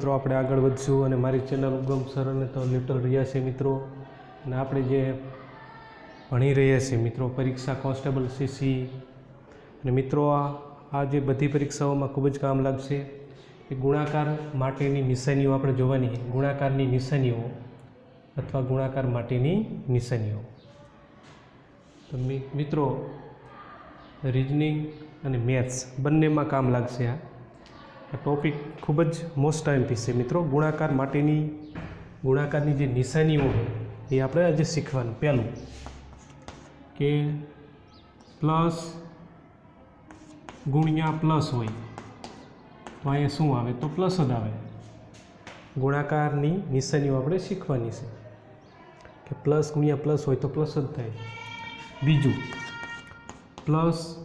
મિત્રો, આપણે આગળ વધશું અને મારી ચેનલ ઉગમ સર અને તો લિટલ રહ્યા છે મિત્રો. અને આપણે જે ભણી રહ્યા છીએ મિત્રો, પરીક્ષા કોન્સ્ટેબલ સીસી અને મિત્રો, આ જે બધી પરીક્ષાઓમાં ખૂબ જ કામ લાગશે. એ ગુણાકાર માટેની નિશાનીઓ આપણે જોવાની. ગુણાકારની નિશાનીઓ અથવા ગુણાકાર માટેની નિશાનીઓ. તો મિત્રો રિઝનિંગ અને મેથ્સ બંનેમાં કામ લાગશે આ. ટોપિક ખૂબ જ મોસ્ટ ટાઈમ છે. મિત્રો, ગુણાકાર માટેની, ગુણાકારની જે નિશાનીઓ હોય, એ આપણે આજે શીખવાનું. પહેલું કે પ્લસ ગુણ્યા પ્લસ હોય, તો અહીંયા શું આવે? તો પ્લસ જ આવે. ગુણાકારની નિશાનીઓ આપણે શીખવાની છે. કે પ્લસ ગુણ્યા પ્લસ હોય તો પ્લસ જ થાય. બીજું, પ્લસ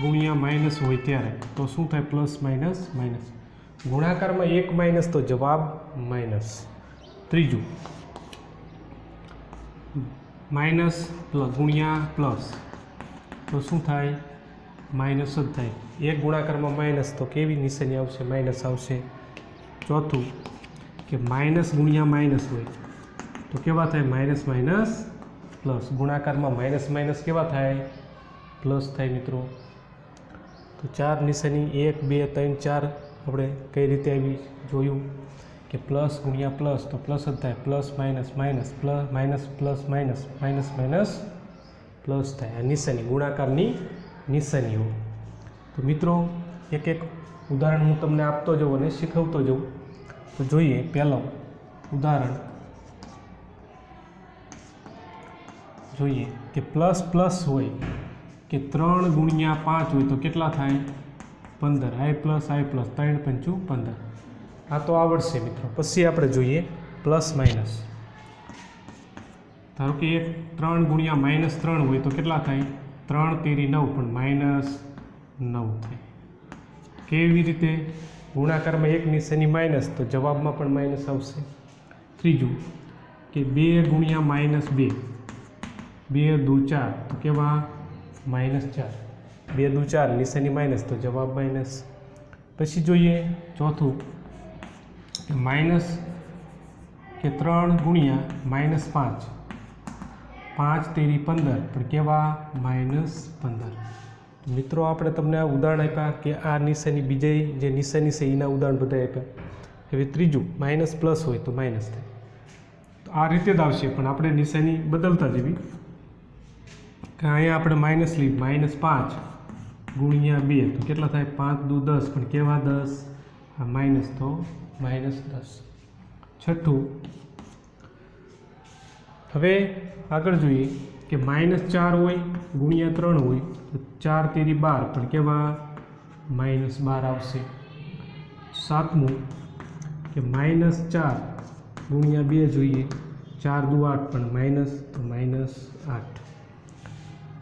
ગુણ્યા માઇનસ હોય ત્યારે તો શું થાય પ્લસ માઇનસ માઇનસ ગુણાકારમાં એક માઇનસ તો જવાબ માઇનસ ત્રીજું માઇનસ પ્લસ ગુણ્યા પ્લસ તો શું થાય માઇનસ જ થાય એક ગુણાકારમાં માઇનસ તો કેવી નિશાની આવશે માઇનસ આવશે ચોથું કે માઇનસ ગુણ્યા માઇનસ હોય તો કેવા થાય માઇનસ માઇનસ પ્લસ ગુણાકારમાં માઇનસ માઇનસ કેવા થાય પ્લસ થાય મિત્રો તો ચાર નિશાની એક, બે, ત્રણ, ચાર આપણે કઈ રીતે આવી જોયું કે પ્લસ ગુણ્યા પ્લસ તો પ્લસ જ થાય. Plus, minus minus plus minus plus, minus minus minus, plus થાય. આ નિશાની, ગુણાકારની નિશાનીઓ તો મિત્રો, એક એક ઉદાહરણ હું તમને આપતો જાઉં અને શીખવતો જાઉં. તો જોઈએ, પહેલો ઉદાહરણ. જોઈએ કે પ્લસ પ્લસ હોય કે ત્રણ ગુણ્યા પાંચ હોય તો કેટલા થાય? પંદર. આઈ પ્લસ આઈ પ્લસ ત્રણ પંચું પંદર આ તો આવડશે મિત્રો. પછી આપણે જોઈએ પ્લસ માઇનસ ધારો કે એક ત્રણ ગુણ્યા માઇનસ ત્રણ હોય તો કેટલા થાય? ત્રણ તેરી નવ પણ માઇનસ નવ થાય. કેવી રીતે? ગુણાકારમાં એક નિશાની માઇનસ? તો જવાબમાં પણ માઇનસ આવશે. ત્રીજું કે બે ગુણ્યા માઇનસ બે. બે દુ ચાર. તો કેવા? માઇનસ ચાર. બે દુ ચાર, નિશાની માઇનસ તો જવાબ માઇનસ પછી જોઈએ ચોથું માઇનસ કે ત્રણ ગુણ્યા માઇનસ પાંચ. પાંચ તેરી પંદર, પણ કેવા? માઇનસ પંદર. મિત્રો, આપણે તમને આ ઉદાહરણ આપ્યા કે આ નિશાની બીજે, જે નિશાની છે, એના ઉદાહરણ બધા આપ્યા. હવે ત્રીજું માઇનસ પ્લસ હોય તો માઇનસ થાય. તો આ રીતે જ આવશે, પણ આપણે નિશાની બદલતા જવી કે અહીંયા આપણે માઇનસ લઈ માઇનસ પાંચ ગુણ્યા બે. તો કેટલા થાય? પાંચ દુ દસ. પણ કેવા દસ? આ માઇનસ તો માઇનસ દસ. છઠ્ઠું. હવે આગળ જોઈએ કે માઇનસ ચાર હોય, ગુણ્યા ત્રણ હોય, તો ચાર તેરી બાર. પણ કેવા? માઇનસ બાર આવશે. સાતમું. કે માઇનસ ચાર ગુણ્યા બે જોઈએ. ચાર દુ આઠ. પણ માઇનસ તો માઇનસ આઠ.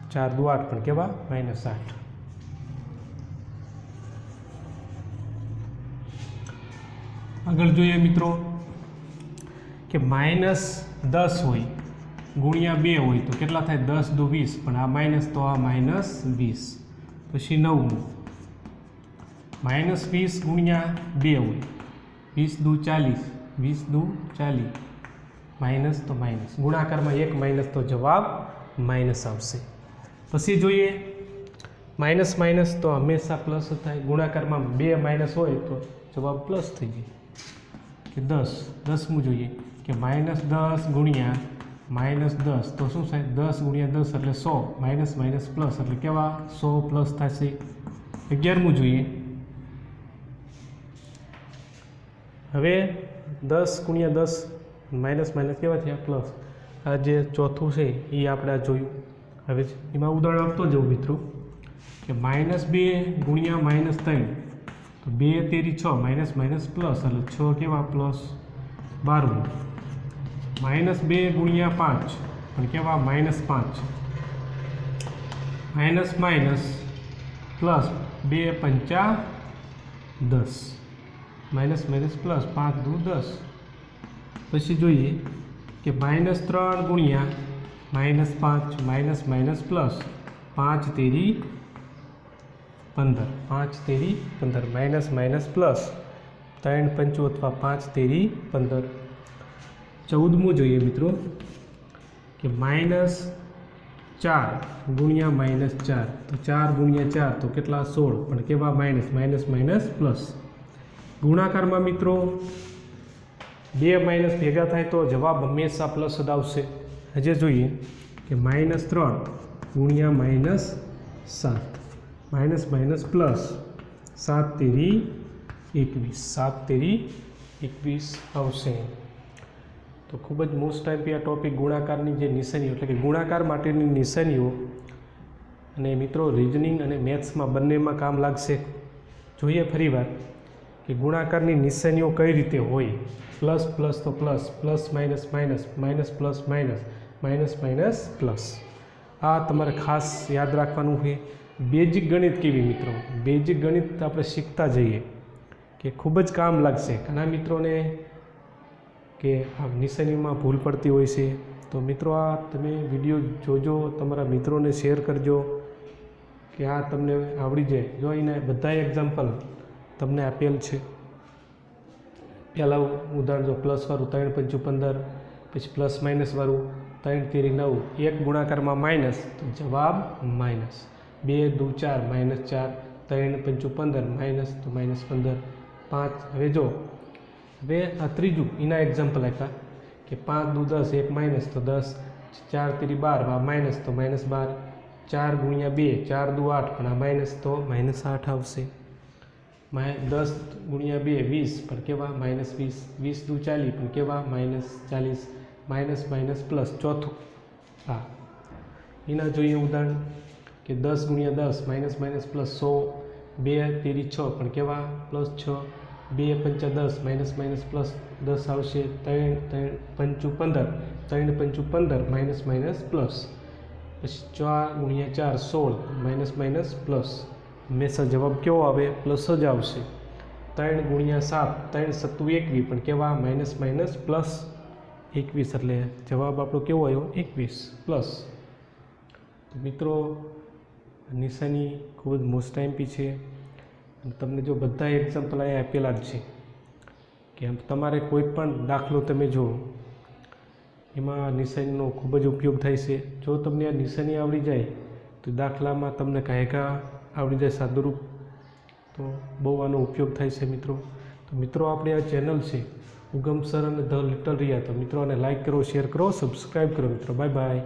ચાર દુ આઠ પણ કેવા માઇનસ આઠ આગળ જોઈએ મિત્રો કે માઇનસ દસ હોય ગુણ્યા બે હોય તો કેટલા થાય દસ દુ વીસ પણ આ માઇનસ તો આ માઇનસ વીસ પછી નવમું માઇનસ વીસ ગુણ્યા બે હોય વીસ દુ ચાલીસ વીસ દુ ચાલીસ માઇનસ તો માઇનસ ગુણાકારમાં એક માઇનસ તો જવાબ માઇનસ આવશે પછી જોઈએ. માઇનસ માઇનસ તો હંમેશા પ્લસ થાય. ગુણાકારમાં બે માઇનસ હોય તો જવાબ પ્લસ થઈ જાય કે દસ. દસમું જોઈએ. કે માઇનસ દસ ગુણ્યા માઇનસ દસ. તો શું થાય? દસ ગુણ્યા દસ એટલે સો. માઇનસ માઇનસ પ્લસ એટલે કેવા? સો પ્લસ થશે. અગિયારમું જોઈએ. હવે દસ ગુણ્યા દસ માઇનસ માઇનસ કેવા થયા? પ્લસ. આ જે ચોથું છે એ આપણે આ હવે એમાં ઉદાહરણ આપતો જવું મિત્રો, કે માઇનસ બે ગુણ્યા માઇનસ ત્રણ. તો બે તેરી છ, માઇનસ માઇનસ પ્લસ, એટલે છ કેવા પ્લસ બારમું? માઇનસ બે ગુણ્યા પાંચ, પણ કેવા? માઇનસ પાંચ. માઇનસ માઇનસ પ્લસ બે પંચા દસ. માઇનસ માઇનસ પ્લસ પાંચ દુ દસ. પછી જોઈએ કે માઇનસ ત્રણ ગુણ્યા માઇનસ પાંચ, માઇનસ માઇનસ પ્લસ પાંચ તેરી પંદર. પાંચ તેરી પંદર, માઇનસ માઇનસ પ્લસ ત્રણ પંચો અથવા પાંચ તેરી પંદર. ચૌદમું જોઈએ મિત્રો કે માઇનસ ચાર ગુણ્યા માઇનસ ચાર. તો ચાર ગુણ્યા ચાર તો કેટલા? સોળ. પણ કેવા? Minus minus minus plus. ગુણાકારમાં મિત્રો બે માઇનસ ભેગા થાય તો જવાબ હંમેશા પ્લસ જ આવશે. હજે જોઈએ કે માઇનસ ત્રણ ગુણ્યા માઇનસ સાત. માઇનસ માઇનસ પ્લસ સાત તેરી એકવીસ. સાત તેરી એકવીસ આવશે. તો ખૂબ જ મોસ્ટ ટાઈમ આ ટોપિક ગુણાકારની જે નિશાનીઓ, એટલે કે ગુણાકાર માટેની નિશાનીઓ. અને મિત્રો રિઝનિંગ અને મેથ્સમાં બંનેમાં કામ લાગશે. જોઈએ ફરીવાર કે ગુણાકારની નિશાનીઓ કઈ રીતે હોય. પ્લસ પ્લસ તો plus plus minus minus minus plus minus minus minus plus. આ તમારે ખાસ યાદ રાખવાનું છે. બેઝિક ગણિત કેવી મિત્રો? બેઝિક ગણિત આપણે શીખતા જઈએ કે ખૂબ જ કામ લાગશે. ઘણા મિત્રોને કે આ નિશાનીમાં ભૂલ પડતી હોય છે. તો મિત્રો, આ તમે વીડિયો જોજો, તમારા મિત્રોને શેર કરજો કે આ તમને આવડી જાય. જો એને બધા એક્ઝામ્પલ તમને આપેલ છે. પહેલાં ઉદાહરણ જો પ્લસવાળું ત્રણ પંચું પંદર, પછી પ્લસ માઇનસવાળું ત્રણ તેરી નવ, એક ગુણાકારમાં માઇનસ, તો જવાબ માઇનસ. બે દુ ચાર, માઇનસ ચાર. ત્રણ પંચું પંદર, માઇનસ, તો માઇનસ પંદર. પાંચ. હવે જો, હવે આ ત્રીજું, એના એક્ઝામ્પલ આપ્યા કે પાંચ દુ દસ, એક માઇનસ, તો દસ. ચાર તેરી બાર માઇનસ, તો માઇનસ બાર. ચાર ગુણ્યા બે, ચાર દુ આઠ, પણ આ માઇનસ તો માઇનસ આઠ આવશે. માય દસ ગુણ્યા બે, વીસ, પણ કેવા? માઇનસ વીસ. વીસ દુ ચાલીસ, પણ કેવા? માઇનસ ચાલીસ. માઇનસ માઇનસ પ્લસ ચોથું. હા. એના જોઈએ ઉદાહરણ કે દસ ગુણ્યા દસ માઇનસ માઇનસ પ્લસ સો, બે તેરી છ, પણ કેવા? પ્લસ છ. બે પંચા દસ માઇનસ માઇનસ પ્લસ દસ આવશે ત્રણ ત્રણ પંચું પંદર. ત્રણ પંચું પંદર માઇનસ માઇનસ પ્લસ. પછી ચાર ગુણ્યા ચાર સોળ માઇનસ માઇનસ પ્લસ. હંમેશા જવાબ કેવો આવે? પ્લસ જ આવશે. ત્રણ ગુણ્યા સાત, ત્રણ સત્તુ એકવી, પણ કેવા? Minus minus plus. એકવીસ એટલે જવાબ આપણો કેવો આવ્યો? એકવીસ પ્લસ મિત્રો, નિશાની ખૂબ જ મોસ્ટ ટાઈમપી છે. તમને જો બધા એક્ઝામ્પલ અહીંયા આપેલા જ છે કે તમારે કોઈ પણ દાખલો તમે જો એમાં નિશાનીનો ખૂબ જ ઉપયોગ થાય છે. જો તમને આ નિશાની આવડી જાય, તો દાખલામાં તમને કાયકા આવડી જાય સાદુરૂપ. તો બહુ આનો ઉપયોગ થાય છે મિત્રો. તો મિત્રો, આપણે આ ચેનલ છે ઉગમ સર અને ધ લિટલ રિયા તો મિત્રો આને લાઈક કરો શેર કરો સબસ્ક્રાઈબ કરો મિત્રો. Bye bye